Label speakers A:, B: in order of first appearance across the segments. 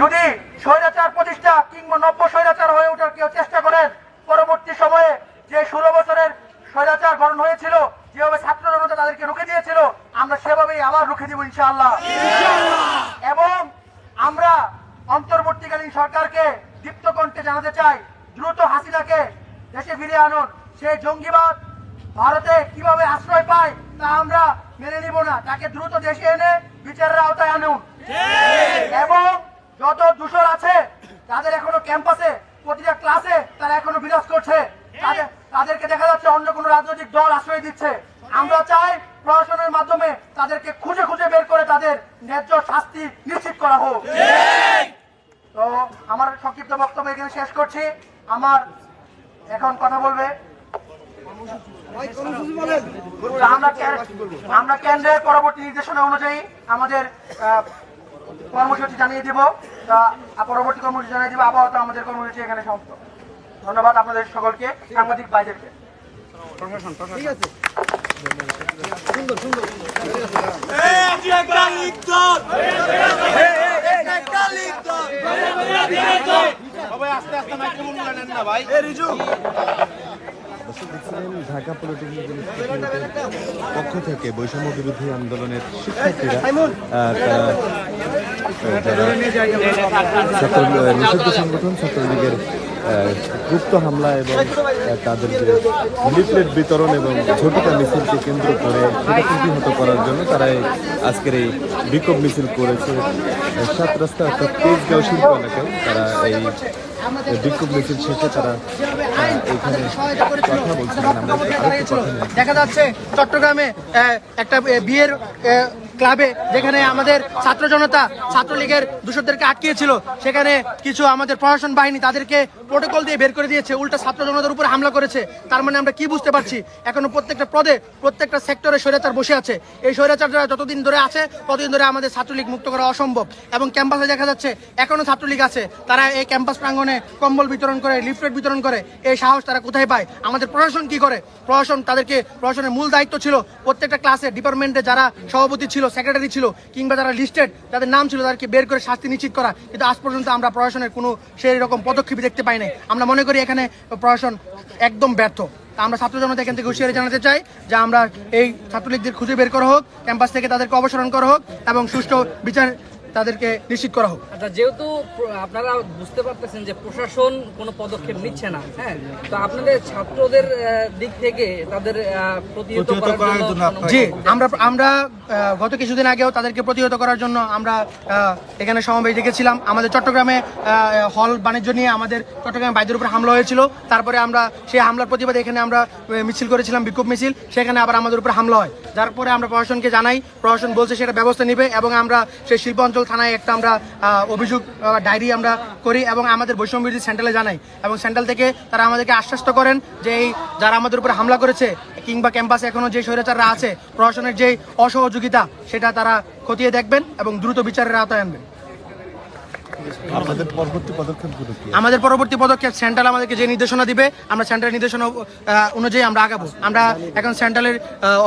A: যদি স্বৈরাচার প্রতিষ্ঠা কিংবা নব্য স্বৈরাচার হয়ে ওঠার কেউ চেষ্টা করেন পরবর্তী সময়ে যে ষোলো বছরের স্বৈরাচার গঠন হয়েছিল যেভাবে ছাত্র জনতা তাদেরকে রুখে দিয়েছিল আমরা সেভাবেই আবার রুখে দিব ইনশাআল্লাহ। এবং আমরা অন্তর্বর্তীকালীন সরকারকে দীপ্ত কণ্ঠে জানাতে চাই দ্রুত হাসিনাকে দেশে ফিরিয়ে আনুন। সেই জঙ্গিবাদ ভারতে কীভাবে আশ্রয় পায় তা আমরা মেনে নিব না। তাকে দ্রুত দেশে এনে বিচারের আওতায় আনুন। যত দূষণ আছে তাদের এখনও ক্যাম্পাসে, প্রতিটা ক্লাসে তারা এখনও বিরাজ করছে। তাদের- তাদেরকে দেখা যাচ্ছে অন্য কোনো রাজনৈতিক দল আশ্রয় দিচ্ছে। আমরা চাই প্রশাসনের মাধ্যমে তাদেরকে খুঁজে খুঁজে বের করে তাদের ন্যায্য শাস্তি নিশ্চিত করা হোক। তো আমার সংক্ষিপ্ত বক্তব্য এখানে শেষ করছি। আমার এখন কথা বলবে। আমরা কেন্দ্রের পরবর্তী নির্দেশনা অনুযায়ী আমাদের কর্মসূচি জানিয়ে দিব। তা পরবর্তী কর্মসূচি জানিয়ে দিব। আপাতত আমাদের কর্মসূচি এখানে সমাপ্ত। ধন্যবাদ আপনাদের সকলকে সাংবাদিক ভাইদেরকে।
B: দর্শক দেখছিলেন ঢাকা পলিটেকনিক পক্ষ থেকে বৈষম্য বিরোধী আন্দোলনের শিক্ষার্থীরা নিষিদ্ধ সংগঠন ছাত্রলীগের গুপ্ত হামলা এবং তাদের যে লিফলেট বিতরণ এবং ঝটিকা মিছিলকে কেন্দ্র করে প্রতিহত করার জন্য তারা আজকের এই বিক্ষোভ মিছিল করেছে সাত রাস্তা অর্থাৎ তেজগাঁও শিল্প এলাকায় তারা এই বিক্ষোভ মিছিল শেষে তারা এখানে কথা বলছিলেন আমরা।
C: দেখা যাচ্ছে চট্টগ্রামে একটা বিয়ের ক্লাবে যেখানে আমাদের ছাত্র জনতা ছাত্রলীগের দূষকদেরকে আটকিয়েছিল, সেখানে কিছু আমাদের প্রশাসন বাহিনী তাদেরকে প্রোটোকল দিয়ে বের করে দিয়েছে, উল্টা ছাত্র জনতার উপরে হামলা করেছে। তার মানে আমরা কি বুঝতে পারছি? এখনও প্রত্যেকটা পদে, প্রত্যেকটা সেক্টরে স্বৈরাচার বসে আছে। এই স্বৈরাচাররা যতদিন ধরে আছে, ততদিন ধরে আমাদের ছাত্রলীগ মুক্ত করা অসম্ভব। এবং ক্যাম্পাসে দেখা যাচ্ছে, এখনও ছাত্রলীগ আছে। তারা এই ক্যাম্পাস প্রাঙ্গণে কম্বল বিতরণ করে, লিফলেট বিতরণ করে। এই সাহস তারা কোথায় পায়? আমাদের প্রশাসন কি করে? প্রশাসন তাদেরকে, প্রশাসনের মূল দায়িত্ব ছিল প্রত্যেকটা ক্লাসে ডিপার্টমেন্টে যারা সভাপতি ছিল সেক্রেটারি ছিল কিংবা যারা লিস্টেড তাদের নাম ছিল তাদেরকে বের করে শাস্তি নিশ্চিত করা। কিন্তু আজ পর্যন্ত আমরা প্রশাসনের কোনো সেই রকম পদক্ষেপ দেখতে পাই নাই। আমরা মনে করি এখানে প্রশাসন একদম ব্যর্থ। তা আমরা ছাত্র জনতা এখান থেকে হুঁশিয়ারি জানাতে চাই যে আমরা এই ছাত্রলীগদের খুঁজে বের করা হোক ক্যাম্পাস থেকে তাদেরকে অপসারণ করা হোক এবং সুষ্ঠু বিচার তাদেরকে নিশ্চিত করা হোক।
D: আচ্ছা যেহেতু আপনারা বুঝতে পারতেছেন যে প্রশাসন কোনো পদক্ষেপ নিচ্ছে না হ্যাঁ? তো আপনাদের ছাত্রদের দিক থেকে তাদের আহ, প্রতিহত করার জন্য
C: জি আমরা আমরা গত কিছুদিন আগেও তাদেরকে প্রতিহত করার জন্য আমরা এখানে সমাবেশ ডেকেছিলাম। আমাদের চট্টগ্রামে হল বাণিজ্য নিয়ে আমাদের চট্টগ্রামে বাইদের উপর হামলা হয়েছিল। তারপরে আমরা সেই হামলার প্রতিবাদে এখানে আমরা মিছিল করেছিলাম, বিক্ষোভ মিছিল। সেখানে আবার আমাদের উপর হামলা হয়। যার পরে আমরা প্রশাসনকে জানাই, প্রশাসন বলছে সেটা ব্যবস্থা নেবে এবং আমরা সেই শিল্প অঞ্চল থানায় একটা আমরা অভিযোগ ডায়েরি আমরা করি এবং আমাদের বৈষম্য বিরোধী সেন্ট্রালে জানাই। এবং সেন্ট্রাল থেকে তারা আমাদেরকে আশ্বস্ত করেন যে এই যারা আমাদের উপর হামলা করেছে কিংবা ক্যাম্পাসে এখনও যে স্বৈরাচাররা আছে, প্রশাসনের যে অসহযোগিতা সেটা তারা খতিয়ে দেখবেন এবং দ্রুত বিচারের আওতায় আনবেন।
B: আপনাদের পরবর্তী পদক্ষেপগুলো কি?
C: আমাদের পরবর্তী পদক্ষেপ সেন্ট্রাল আমাদেরকে যে নির্দেশনা দিবে আমরা সেন্ট্রাল নির্দেশনা অনুযায়ী আমরা আগাবো। আমরা এখন সেন্ট্রালের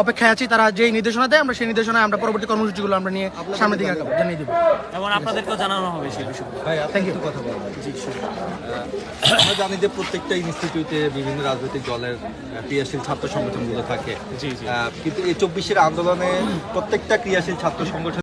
C: অপেক্ষায় আছি তারা যেই নির্দেশনা দেয় আমরা সেই নির্দেশনায় আমরা পরবর্তী কর্মসূচিগুলো আমরা নিয়ে সামনের দিকে আগাবো। জানিয়ে দিব।
E: এবং আপনাদেরকেও জানানো হবে সেই বিষয়ে
C: থ্যাংক ইউ
F: আমরা জানি যে প্রত্যেকটা ইনস্টিটিউটে বিভিন্ন রাজনৈতিক দলের ক্রিয়াশীল ছাত্র সংগঠনগুলো থাকে।
E: জি, জি।
F: আহ, কিন্তু এই চব্বিশের আন্দোলনে প্রত্যেকটা ক্রিয়াশীল ছাত্র সংগঠন